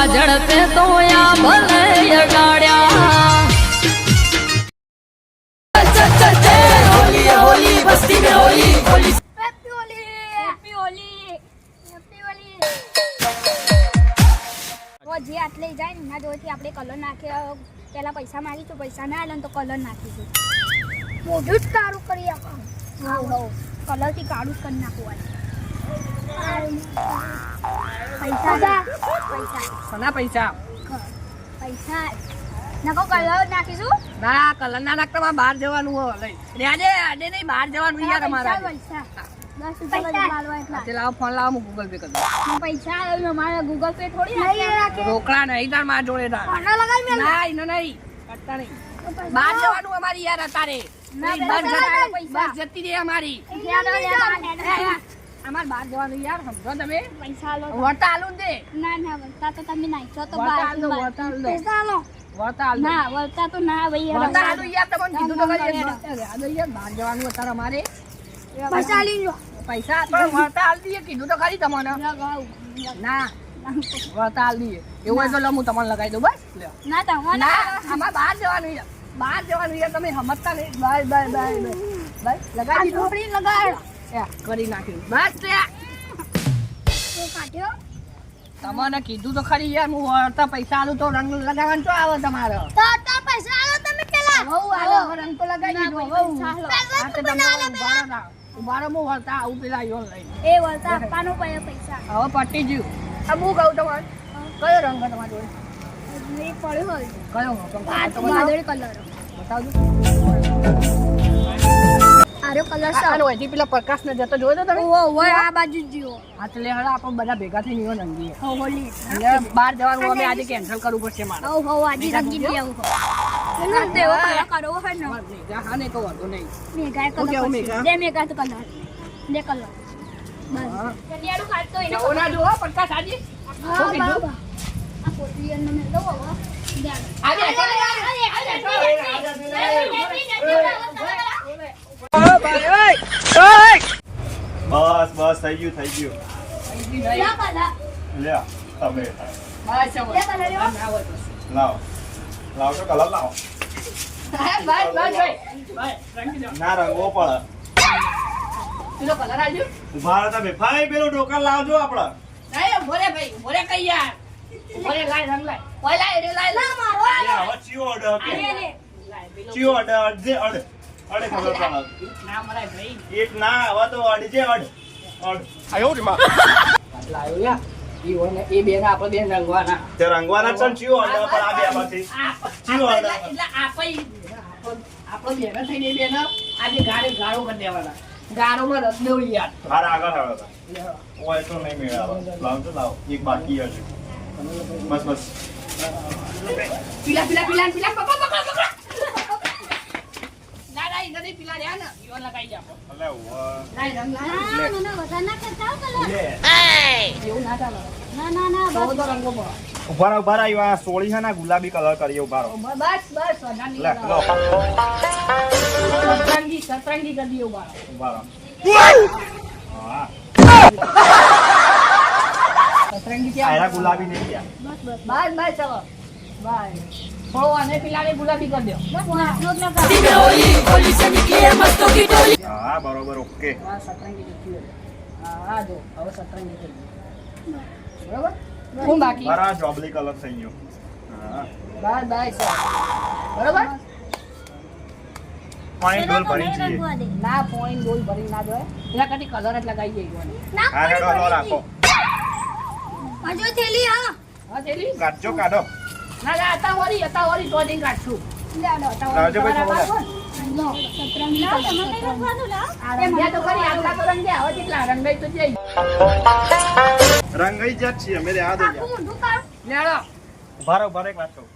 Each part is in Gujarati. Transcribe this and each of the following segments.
હવા પે તો ભલે અડાડ્યા જે આટલે જાય ને એના જોડેથી આપણે કલર નાખ્યા પેલા પૈસા માગીશું પૈસા ના આવે તો કલર નાખીશું મોઢું જ કાળું કરી આપો કલરથી કાળું જ કરી નાખવું પૈસા પૈસા. સના પૈસા? પૈસા. નકો કલર નાખીશું? ના કલર ના નાખતા બહાર જવાનું હોય. લઈ. આજે આજે નહીં બહાર જવાનું યાર અમારા પૈસા. ફોન લાવો હું ગૂગલ પે કરી પૈસા અમારે ગૂગલ પે થોડી રોકડા નહીં તાર માર જોડે મેં ના ઈને નહીં કરતા નહીં. બહાર જવાનું અમારી યાર અત્યારે. બસ જતી- રહી અમારી. અમારે બહાર જવાનું યાર સમજો તમે? પૈસા લો આલું દે. ના ના વટા તો તમે નાખશો તો બાર આલ દો. પૈસા લો આલ. ના વટા તો ના ભાઈ વળતા આલું યાર તમને કીધું તો કરી રહેવા યાર, બહાર જવાનું અત્યારે અમારે. પૈસા લઈ લો પૈસા પણ વળતા આલ કીધું તો કરી તમને. ના વળતા આલ એવું હોય તો લો હું તમને લગાવી દઉં બસ. ના તમારે ના આમાં બહાર જવાનું યાર. બહાર જવાનું યાર તમે સમજતા નહીં. Bye bye bye bye. લગાવી દીધું. લગાડો. કરી નાખ્યું. બસ તમને કીધું તો ખરી યાર હું વળતા પૈસા આલું તો રંગ લગાવવાનું તો આવે તમારો? પૈસા આલો તમે પેલા. બહુ આલો રંગ તો લગાવી દીધો બહુ. આલો. આ તો તમે ઊભા રહો. ઊભા રહો, હું વળતા આવું પેલા યોન લઈને. એ વળતા આપવાનો પૈસા. હવે પટી ગયું. આ હું કહું તમારે. કયો રંગ છે જોડે? પડ્યો હોય. કયો રંગ? આ તમે બતાવો. વાદળી કલર બતાવજો. આરો કલર છે આનો અહીંથી પેલા પ્રકાશને જતો જોયો તો તમે ઓ ઓ આ બાજુ જ જીવો હા તો લે હળો આપણે બધા ભેગા થઈને ઈવન નંગી હો હોલી એટલે બહાર જવાનું અમે આજે કેન્સલ કરવું પડશે મારે હો હો આજે રંગી દે આવું કલર દેવો કલર કરવો હોય ને હા નહીં તો વાંધો નહીં હું કેવું કલર મેઘા? દે મેઘા તો કલર દે કલર બસ હા. કન્યાડું કાઢતો એને જવો ના જુઓ પ્રકાશ આજે હા? બાબા આ પોટલી એને મેં દો હવે દે આજે બસ બસ થઈ ગયું થઈ ગયું લે તમે. લાવો. લાવો તો કલર લાવો. ના રંગો પડે. ઊભા તમે. ભાઈ પેલું ઢોકળ લાવજો આપણે નહીં ભોરે ભાઈ ભોરે કઈ યાર ભોરે લાય રંગ લાય ઓય લાય રે લાય લાય કે લાય અડ. અડે ખબર પડે ના મરાય ભાઈ. એક ના હવે તો અડજે અડ. અડ લાયો યાર ઈ હોય ને એ બે ને. આપણે બે રંગવાના તે રંગવાના છે ચિયો ઓર્ડર પર આ બે માંથી ચિયો ઓર્ડર એટલે આપણે આપણે બેના થઈને બેના આજે ગાડી ગાળો કરી દેવાના ગાળોમાં રસ દેવું યાર હાર આગળ હાલો ઓય તો નહીં મેળાવે લાવજો લાવો એક બાકી હશે બસ બસ પીલા પીલા પીલા પીલા પકડ પકડ પકડ ના ના નથી પીલા રહ્યા ને ઈવન લગાઈ જા. અલે ઓય લાય રંગ ના ના ના વધારે ના કરતા કલર લે. એવું ના ચાલે. ના ના ના બસ. તો રંગો પડો ઊભા રહો ઊભા સોળી છે ને ગુલાબી કલર કરીએ ઊભા રહો. બસ બસ લે લો. સતરંગી સતરંગી કરી દઈએ સતરંગી ક્યાં ગુલાબી નહીં ગયા. બસ બસ બસ બસ ચલો બાય. થોડો અને પીલાને ગુલાબી કરી દો. બસ આટલો જ લગાવ. હા બરોબર ઓકે. હા સતરંગી જતી હા હા જો હવે સતરંગી થઈ બરોબર? કોણ બાકી? મારા જોબલી કલર થઈ ગયો. હા. બાય બાય સર બરોબર? ભરી જઈએ. ના પોઈન્ટ ગોલ ભરી ના જોઈએ એના કરતી કલર જ લગાવી જઈ ગયો હા હેડો રાખો. હજુ થેલી હા. હા તેલી કાઢજો કાઢો. ના ના વળી વળી તો કાઢશું લાવજો ભાઈ, રંગાઈ જાત છીએ એક વાત કહું.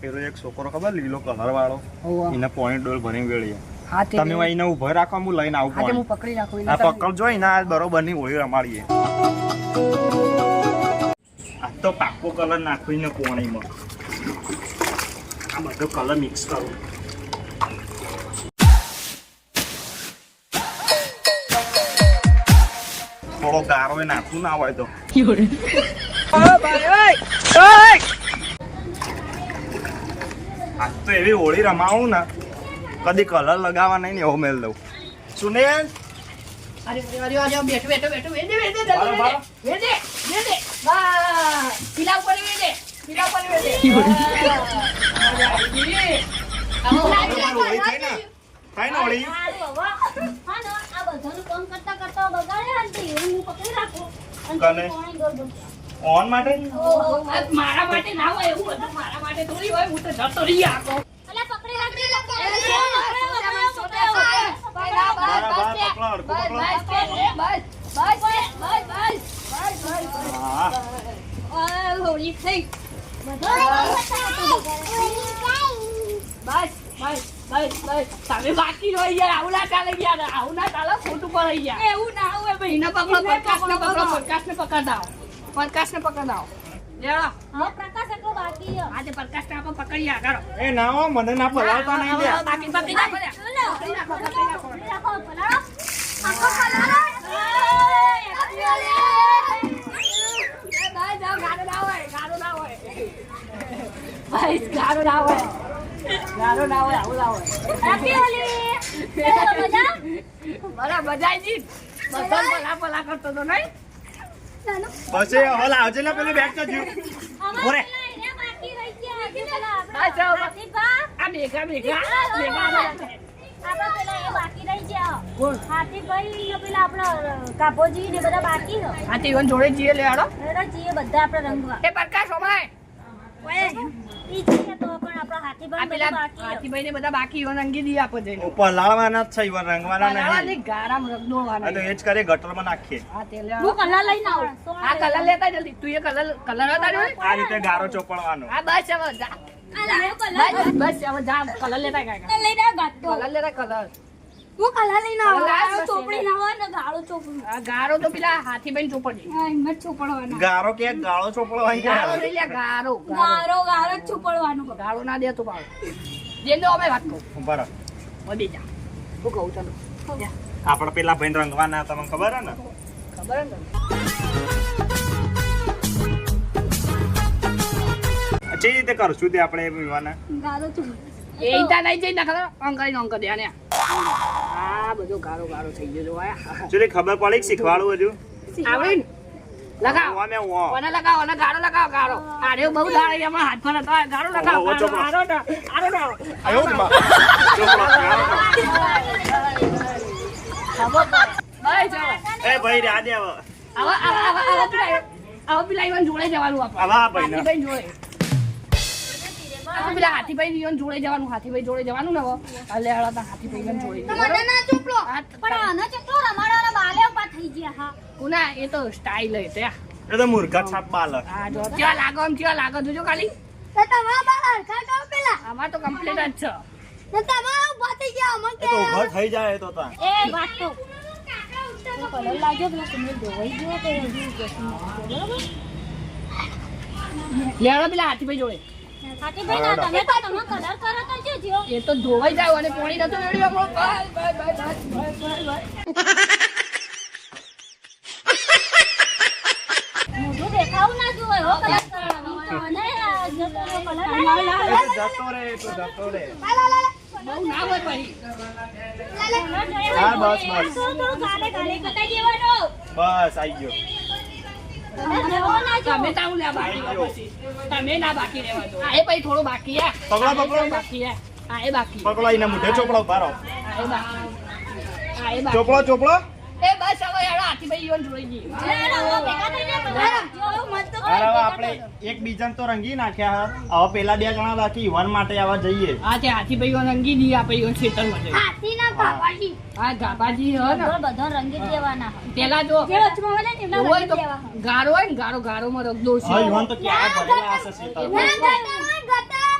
પેલો એક છોકરો ખબર લીલો કલર વાળો. એને પોઈન્ટ ડોલ ભરી વેળીએ. તમે એને ઊભો રાખો હું લઈને આવું પકડી રાખું પકડ જોઈ ને બરોબરની હોળી રમાડીએ. તો પાકો કલર નાખીને પોણીમાં આ બધો કલર મિક્સ કરું થોડો ગારો નાખવું ના હોય તો આજ તો એવી હોળી રમાવું ને કદી કલર લગાવવા નહીં ને એવો મેલ દઉં સુનેલ અરે અરે અરે બેઠો બેઠો બેઠો વેદે વેદે. વેદે વેદે પીલા ઉપર વેદે પીલા ઉપર વેદે આવો તમારી હોળી થઈ ને થાય ને હોળી ઓન માટે મારા માટે ના હોય એવું હતું મારા માટે થોડી હોય હું તો જતો રહી આખો બારા બાર પકડો અડકું પકડો હોળી થઈ બસ બસ બસ બસ તમે બાકી રહી યાર આવું ના ચાલે યાર આવું ના ચાલે ખોટું પડે યાર એવું ના હોય ભાઈ એને પકડો પ્રકાશ ને પકડો પ્રકાશ ને પકડાવો પ્રકાશ ને પકડાવો લેડો આજે પ્રકાશ ને આપણે પકડી આગળ એ ના હો મને ના પલાવતા નહીં લે બાકી બાકી ના પડ્યા પકડી નાખો, પકડી નાખો. એ ભાઈ જાઓ, ગાળો ના હોય, ગાળો ના હોય. ભાઈ, ગાળો ના હોય. ગાળો ના હોય, આવું ના હોય. બરાબર, મજા આઈ જી. બધા? પલા પલા કરતો તો નહીં. પછી હવે આવજે ને પેલું બેગ તો જીવ ઓરે આ જાઓ, આ ભેગા ભેગા ભેગા કોણ? હાથીભાઈ ને પેલા આપણા કાપોજી ને બધા બાકી છે. આ તો જોડે જઈએ લે હાલો. એના બધા આપડે રંગવા એ પ્રકાશ ઈ છીએ તો પણ આપણા હાથીભાઈ બધા બાકી. હાથીભાઈ ને બધા બાકી ઈવન અંગી દી આપો જઈને. પલાળવાના જ છે ઈવન રંગવાના પલાળવા નહીં. નહીં, ગારામાં આ તો એ જ કરે ગટરમાં નાખીએ. હા, તે લે. હું કલર લઈને આવું. આ કલર લેતા જલ્દી તું એ કલર કલર હતા આ રીતે ગારો ચોપડવાનો. હા બસ હવે જા. આ લાયો કલર. બસ બસ હવે જા કલર લેતા કાકા કલર લેતા કલર. હું કલા લઈને આવું. ચોપડી ના હોય ને ગાળો ચોપડી આ ગારો તો પેલા હાથીભાઈ ચોપડી હા હિંમત ચોપડવાનો. ગારો કે ગાળો ચોપડવાની ગારો લઈ લે ગારો ગારો ગારો ગારો ચોપડવાનો. ગારો ના દે તો જેને અમે વાત કહું ઊભા રહો. વધી હું કહું ચાલો. આપણે પેલા ભાઈ રંગવાના તમને ખબર હે ને? ખબર હે ને જે રીતે કરશું તે આપણે ગારો ચોપડી એ ઈટા નહીં જઈ ના અંકલ અંગ દે આને. આ બધો ગારો ગારો થઈ ગયો જો આયા ચલી ખબર પડી કે શીખવાડું હજુ આવડે ને લગાવ ઓમે ઓ. ઓને લગાવો ઓને ગાળો લગાવો ગાળો આરે બહુ દાડે એમાં હાથ પર હતો ગાળો લગાવો ગાળો. ગાળો ના આરો ના આયો ગાળો. ખબર ભાઈ જાવ એ ભાઈ રાડે આવો આવો આવો આવો આવો આવા આવા પેલા ઈવન જોડે જવાનું આપણે આવા ભાઈ ના જોડે આ પેલા હાથીભાઈ ઈવન જોડે જવાનું હાથીભાઈ જોડે જવાનું ને હવે. એટલે હાલો તા હાથીભાઈ ઈવન જોડે જવાનું. ના ચોપડો પણ આનો ચેટલો રમાડવાના બાલે ઉપર થઈ ગયા હા. કુના એ તો સ્ટાઇલ હે તે. એ તો મુર્ગા છાપ બાલ આ જો ત્યાં લાગો આમ ત્યાં લાગો. જોજો ખાલી. તો તમારા બાલ હરખા કરો પેલા. આમાં તો કમ્પ્લીટ જ છે. તો તમારા ઊભા થઈ ગયા અમને એ તો ઊભા થઈ જાય એ તો તા. એ વાત તો. કલર લાગ્યો પેલા તમને ધોવાઈ ગયો કે હજુ જશું પેલા હાથીભાઈ જોડે. હાથીભાઈ ના તમે તો તમે કલર કરો તો શું થયો એ તો ધોવાઈ જાવ અને પાણી નતો રેડી આપણો bye bye bye bye bye મોઢું દેખાવું ના જોવે હો કલર કરવાનો અને આ જો પેલો કલર એ તો જતો રે તો જતો રે બહુ ના હોય પછી હા બસ બસ થોડું ગાલે ગાલે બતાઈ દેવાનો બસ આઈ ગયો તમે તાવું લે બાકી પછી. તમે ના બાકી રહેવા દો. આ એ પછી થોડું બાકી હે. પકડો, પકડો. બાકી હે. આ એ બાકી. પકડો એને મુઢે ચોપડો આ એ બાકી. આ એ બાકી. ચોપડો ચોપડો. એ બસ હવે હાથી ભાઈ ઈવન જોઈ ગઈ ભેગા થઈને મત તો અરે હવે આપણે એક બીજાને તો રંગી નાખ્યા હા. હવે પેલા બે જણા બાકી વન માટે આવા જઈએ. આ તે હાથી ભાઈઓ રંગી દી આપણે ઈવન ખેતરમાં જઈએ. હાથી ના ગાબાજી આ ગાબાજી હો ને. બધો રંગી દેવાના. પેલા જો જે વચમાં હોય ને એમના હોય રંગી તો દેવા ગારો હોય ને ગારો ગારોમાં રગદો છે. હા ઈવન તો ક્યારે ભરેલા હશે ગટા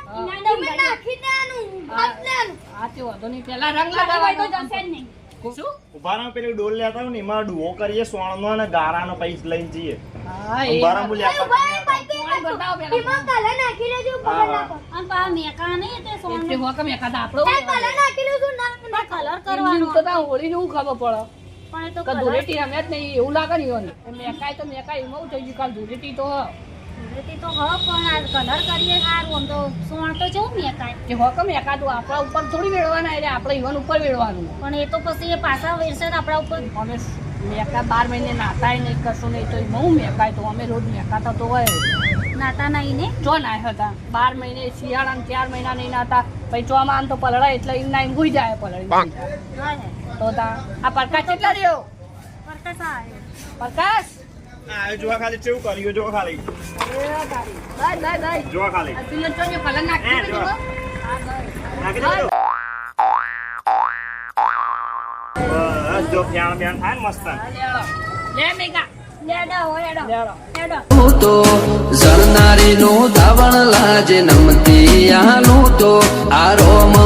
તમે નાખી દેવાનું આ તે વધો નહીં. પેલા રંગ લગાવાય તો જશે જ નહીં. શું? ઊભા પેલી ડોલ લેતા હોય ને એમાં ડુઓ કરીએ સોણનો અને ગારાનો પૈસ લઈને જઈએ. હા એ ઊભા રહો બોલ્યા અરે ભાઈ બાઈક કોણ બતાવો પેલા એમાં કલર નાખી લેજો કલર નાખો અને પા મેકા નહીં તે સોનું એટલે હોકમ એકાદ આપણો કલર નાખી લેજો ના કલર કરવાનો. તો તા હોળીનું હું ખબર પડે. પણ એ તો જ નહીં એવું લાગે ને. મેકાય તો મેકાય એમાં થઈ ગયું? કાલ ધૂળેટી તો હ. તો હ પણ આ કલર કરીએ સારું આમ તો સોણ તો જવું ને કાંઈ કે હો કેમ એકાદું આપણા ઉપર થોડી વેળવાના એટલે આપણે ઈવન ઉપર વેળવાનું પણ એ તો પછી એ પાછા વેરશે આપણા ઉપર. અમે મેકા બાર મહિને નાતાય નહીં કશું નહીં તો એમાં હું મેકાય તો અમે રોજ મેકાતા તો હોય. નાતા નહીં ને? જો નાય હતા બાર મહિને શિયાળામાં ચાર મહિના નહીં નાતા પછી ચોમાં આમ તો પલળાય એટલે એમ નાઈને ગુઈ જાય પલળી તો તા આ પ્રકાશ કેટલા રહ્યો? કરતા પ્રકાશ? આ જોવા ખાલી કેવું કર્યું? જોવા ને ધાવણ લાજે નમતી તો આરોમ